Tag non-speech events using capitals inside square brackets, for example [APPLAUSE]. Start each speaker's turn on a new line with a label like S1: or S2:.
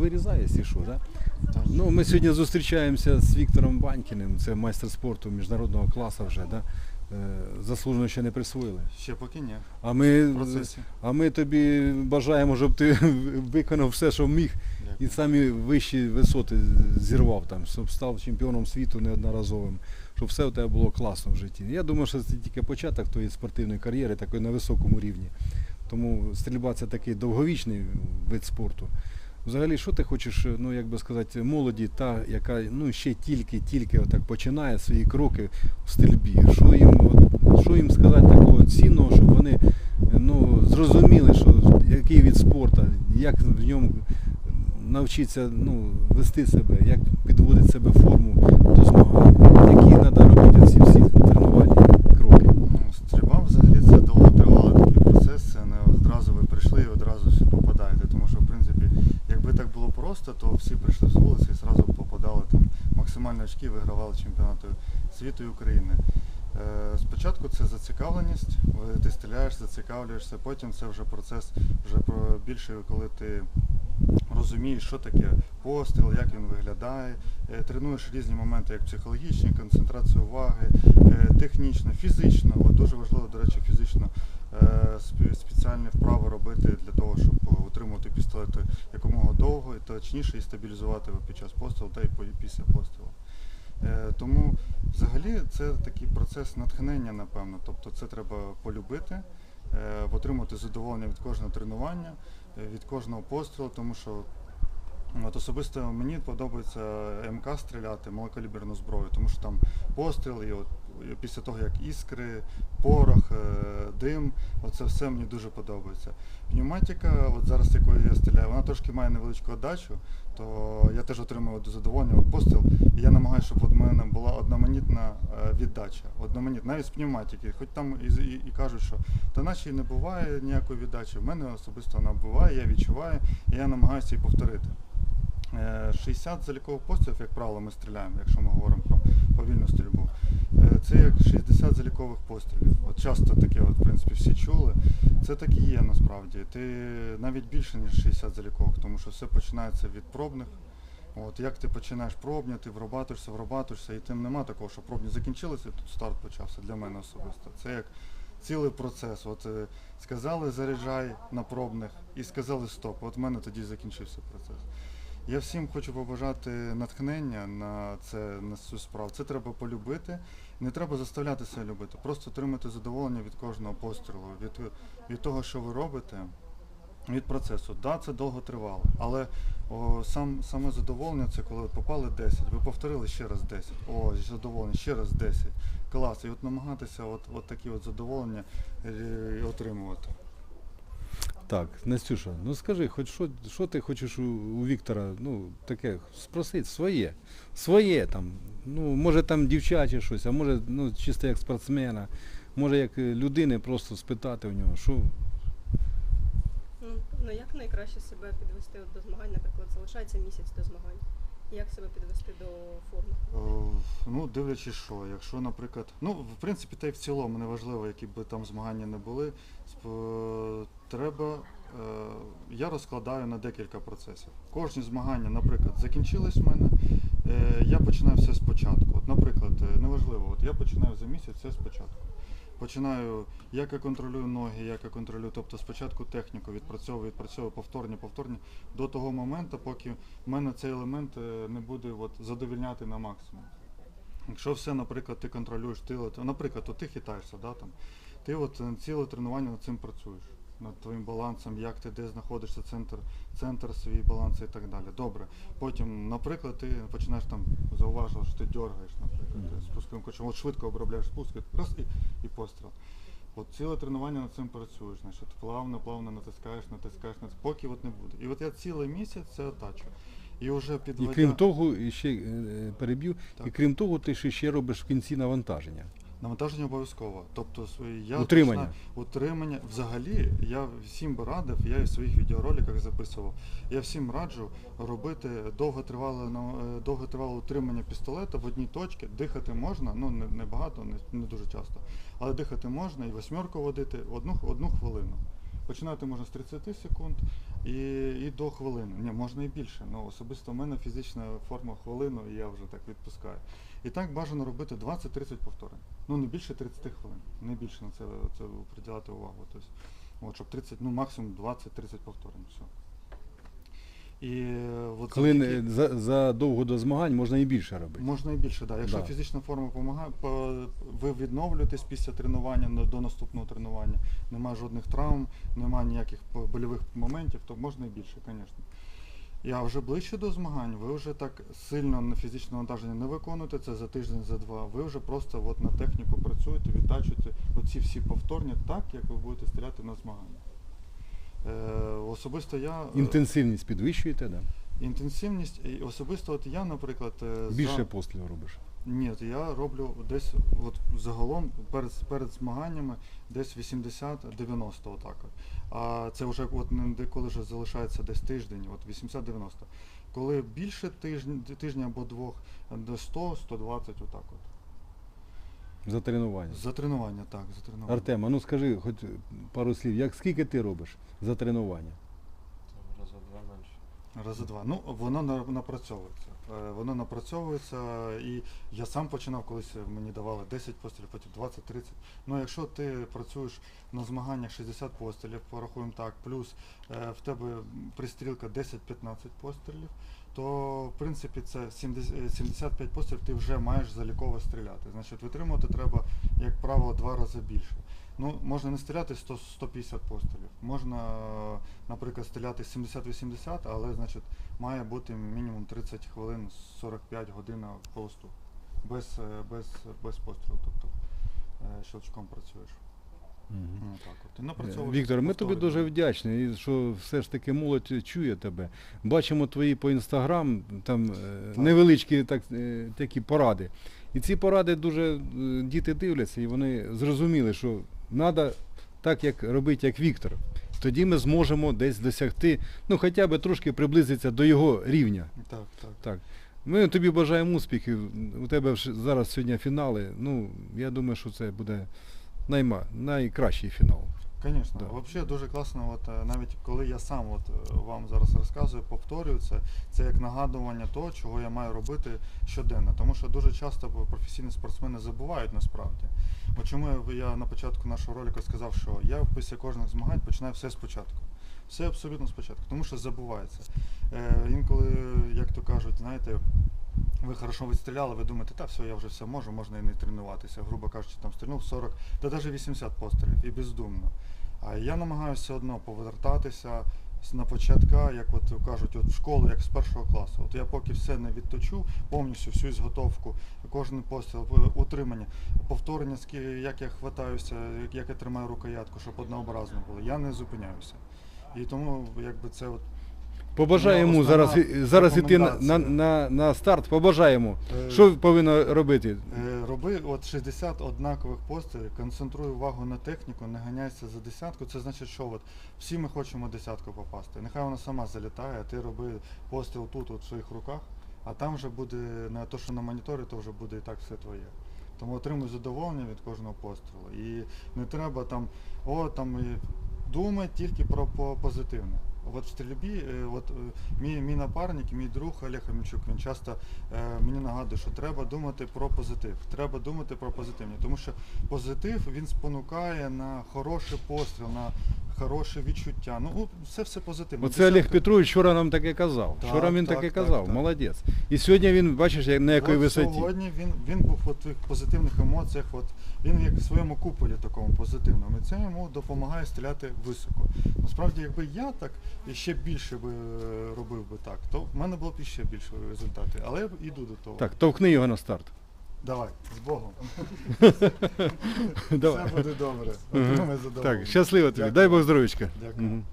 S1: Вирізає, якщо що, да? Ну, ми сьогодні зустрічаємося з Віктором Банькіним, це майстер спорту міжнародного класу вже, да? Е, Заслужено ще не присвоїли.
S2: Ще поки ні.
S1: А ми, а ми тобі бажаємо, щоб ти [LAUGHS] виконав все, що міг, і самі вищі висоти зірвав там, щоб став чемпіоном світу неодноразовим, щоб все у тебе було класно в житті. Я думаю, що це тільки початок твоєї спортивної кар'єри, такої на високому рівні. Тому стрільба це такий довговічний вид спорту. Взагалі, що ти хочеш, ну як би сказати, молоді, та, яка ну ще тільки-тільки отак починає свої кроки в стрільбі. Що їм, що їм сказати такого цінного, щоб вони ну, зрозуміли, що який від спорту, як в ньому навчитися ну, вести себе, як підводити себе форму до змагань, які треба робити ці всі тренувальні кроки.
S2: Ну, Стрільба взагалі це довготривалий такий процес, це не одразу ви прийшли і одразу всі попадаєте. Тому що, в принципі, якби так було просто, то всі прийшли з вулиці і одразу попадали там максимальні вигравали чемпіонати світу і України. Е, Спочатку це зацікавленість, ти стріляєш, зацікавлюєшся, потім це вже процес вже більше, коли ти розумієш, що таке постріл, як він виглядає, е, тренуєш різні моменти, як психологічні, концентрацію уваги, е, технічно, фізично. От дуже важливо, до речі, фізично спе- спеціальні вправи робити для того, щоб утримувати пістолети якомога довго і точніше і стабілізувати його під час пострілу та й після пострілу. Е, Тому взагалі це такий процес натхнення, напевно. Тобто це треба полюбити, е, отримати задоволення від кожного тренування, е, від кожного пострілу, тому що От особисто мені подобається МК стріляти, малокаліберну зброю, тому що там постріл і от після того як іскри, порох, е, дим, оце все мені дуже подобається. Пневматика, от зараз якою я стріляю, вона трошки має невеличку отдачу, то я теж отримую задоволення від постріл. І я намагаюся, щоб у мене була одноманітна е, віддача. Одноманітна, навіть з пневматики. Хоч там і, і, і кажуть, що та наче і не буває ніякої віддачі. В мене особисто вона буває, я відчуваю, і я намагаюся її повторити. Е, 60 залікових пострілів, як правило, ми стріляємо, якщо ми говоримо про повільну стрільбу. Е, Це як 60 залікових пострілів. От часто таке, от, в принципі, всі чули. Це так і є насправді. Ти навіть більше, ніж 60 залікових, тому що все починається від пробних. От як ти починаєш пробні, ти врабатуєшся, врабатуєшся, і тим нема такого, що пробні закінчилися, тут старт почався для мене особисто. Це як цілий процес. От е, сказали заряджай на пробних і сказали стоп. От в мене тоді закінчився процес. Я всім хочу побажати натхнення на це на цю справу. Це треба полюбити. Не треба заставляти себе любити. Просто отримати задоволення від кожного пострілу, від, від того, що ви робите, від процесу. Да, це довго тривало, але о, сам, саме задоволення це коли попали 10, ви повторили ще раз 10. О, задоволення, ще раз 10. Клас. І от намагатися от, от такі от задоволення е, отримувати.
S1: Так, Настюша, ну скажи, хоч що, що ти хочеш у, у Віктора, ну, таке, спросити своє. Своє там. Ну, може там дівчаче щось, а може, ну, чисто як спортсмена, може як е, людини просто спитати у нього, що.
S3: Ну, ну як найкраще себе підвести до змагань, наприклад, залишається місяць до змагань. Як себе підвести до форми?
S2: Ну, дивлячись, що, якщо, наприклад, ну, в принципі, та й в цілому неважливо, які б там змагання не були, треба, е, я розкладаю на декілька процесів. Кожні змагання, наприклад, закінчились в мене, е, я починаю все спочатку. От, наприклад, е, неважливо, от я починаю за місяць все спочатку. Починаю, як я контролюю ноги, як я контролюю, тобто спочатку техніку відпрацьовую, відпрацьовую повторні, повторні, до того моменту, поки в мене цей елемент не буде от, задовільняти на максимум. Якщо все, наприклад, ти контролюєш то, наприклад, от ти хитаєшся, да, там, ти от ціле тренування над цим працюєш, над твоїм балансом, як ти де знаходишся, центр, центр свій баланс і так далі. Добре. Потім, наприклад, ти починаєш там зауважувати, що ти дергаєш, наприклад, спусковим кочем, от швидко обробляєш спуск, і раз і, і постріл. От ціле тренування над цим працюєш, значить плавно, плавно натискаєш, натискаєш, натискаєш, поки от не буде. І от я цілий місяць це отачу. І вже
S1: І крім того, і ще е, переб'ю, і крім того, ти ще, ще робиш в кінці навантаження.
S2: Навантаження обов'язково. Тобто свої- я
S1: Утримання.
S2: починаю- утримання. Взагалі, я всім би радив, я і в своїх відеороликах записував. Я всім раджу робити довготривале нав- е, довготривале утримання пістолета в одній точці. Дихати можна, ну не, не багато, не, не дуже часто, але дихати можна і восьмерку водити одну, одну хвилину. Починати можна з 30 секунд і, і до хвилини. Ні, можна і більше. Ну, особисто в мене фізична форма хвилину, і я вже так відпускаю. І так бажано робити 20-30 повторень. Ну не більше 30 хвилин. Не більше на це, це приділяти увагу. Тобто, от, щоб 30, ну максимум 20-30 повторень. Все. І е, от
S1: Коли
S2: завдяки-
S1: не- за, задовго до змагань можна і більше робити.
S2: Можна і більше, да. Якщо
S1: Да.
S2: фізична форма допомагає, ви відновлюєтесь після тренування на- до наступного тренування, немає жодних травм, немає ніяких по- больових моментів, то можна і більше, звісно. І, А вже ближче до змагань, ви вже так сильно на фізичне навантаження не виконуєте це за тиждень, за два. Ви вже просто от на техніку працюєте, відтачуєте оці всі повторні так, як ви будете стріляти на змаганнях. Е, особисто я е,
S1: Інтенсивність підвищуєте, да?
S2: інтенсивність, і особисто от я, наприклад, е,
S1: більше
S2: за...
S1: пострілів робиш.
S2: Ні, я роблю десь от загалом перед, перед змаганнями десь 80-90 отак. А це вже от не коли вже залишається десь тиждень, от 80-90. Коли більше тижня, тижня або двох, до 100-120 отак от.
S1: За тренування.
S2: За тренування, так, за тренування.
S1: Артем, а ну скажи хоч пару слів, як скільки ти робиш за тренування?
S4: Там раза два менше.
S2: Рази два. Ну, воно на- напрацьовується. Е, Воно напрацьовується, і я сам починав колись мені давали 10 пострілів, потім 20-30. Ну, якщо ти працюєш на змаганнях 60 пострілів, порахуємо так, плюс е, в тебе пристрілка 10-15 пострілів, то в принципі це 70, е, 75 пострілів ти вже маєш заліково стріляти. Значить, витримувати треба, як правило, два рази більше. Ну, можна не стріляти 100, 150 пострілів. Можна, е, наприклад, стріляти 70-80, але значить, має бути мінімум 30 хвилин, 45 годин по листу. Без, е, без, без пострілу, тобто е, щелчком працюєш.
S1: Мгм.
S2: Ну, так от.
S1: Віктор, ми тобі дуже вдячні, що все ж таки молодь чує тебе. Бачимо твої по інстаграм, там е,
S2: Так.
S1: невеличкі так, е, такі поради. І ці поради дуже е, діти дивляться, і вони зрозуміли, що треба так, як робити, як Віктор. Тоді ми зможемо десь досягти, ну хоча б трошки приблизитися до його рівня.
S2: Так, так.
S1: Так. Ми тобі бажаємо успіхів. У тебе зараз сьогодні фінали. Ну, я думаю, що це буде найма, найкращий фінал.
S2: Звісно,
S1: Да.
S2: взагалі дуже класно, от е, навіть коли я сам от е, вам зараз розказую, повторюю це, це як нагадування того, чого я маю робити щоденно. Тому що дуже часто професійні спортсмени забувають насправді. От чому я, я на початку нашого ролику сказав, що я після кожних змагань починаю все спочатку. Все абсолютно спочатку, тому що забувається. Е, інколи, як то кажуть, знаєте, ви хорошо відстріляли, ви думаєте, та все, я вже все можу, можна і не тренуватися. Грубо кажучи, там стрільнув 40, та навіть 80 пострілів і бездумно. А я намагаюся все одно повертатися на початка, як от кажуть, от в школу, як з першого класу. От я поки все не відточу, повністю всю зготовку, кожен постріл, е, утримання, повторення, як я хватаюся, як- я тримаю рукоятку, щоб однообразно було. Я не зупиняюся. І тому якби це от
S1: Побажаємо йому зараз, зараз іти на, на, на, на старт. Побажаємо.
S2: Е,
S1: Що повинно робити?
S2: Е, Роби от 60 однакових пострілів, концентруй увагу на техніку, не ганяйся за десятку. Це значить, що от всі ми хочемо десятку попасти. Нехай вона сама залітає, а ти роби постріл тут, от в своїх руках, а там вже буде на те, що на моніторі, то вже буде і так все твоє. Тому отримуй задоволення від кожного пострілу. І не треба там, о, там думай тільки про позитивне. От в стрільбі, е, от е, мій, мій напарник, мій друг Олег Хамільчук, він часто е, мені нагадує, що треба думати про позитив. Треба думати про позитивні. Тому що позитив він спонукає на хороший постріл, на хороше відчуття. Ну, от все все позитивно.
S1: Оце Олег. Петрович вчора нам таке казав.
S2: Так,
S1: вчора він
S2: так,
S1: таке
S2: так,
S1: казав.
S2: так.
S1: Молодець. І сьогодні він, бачиш, як- на якій
S2: От
S1: висоті.
S2: Сьогодні він, він був от в тих позитивних емоціях, от він як в своєму куполі такому позитивному. І це йому допомагає стріляти високо. Насправді, якби я так і ще більше би е, робив би так, то в мене було б іще більше результати. Але я йду до того.
S1: Так, товкни його на старт.
S2: Давай, з Богом. [LAUGHS]
S1: Давай.
S2: Все буде добре. Отримай задоволення.
S1: Так, щасливо тобі.
S2: Дякую.
S1: Дай Бог здоров'ячка.
S2: Дякую.
S1: Мгм.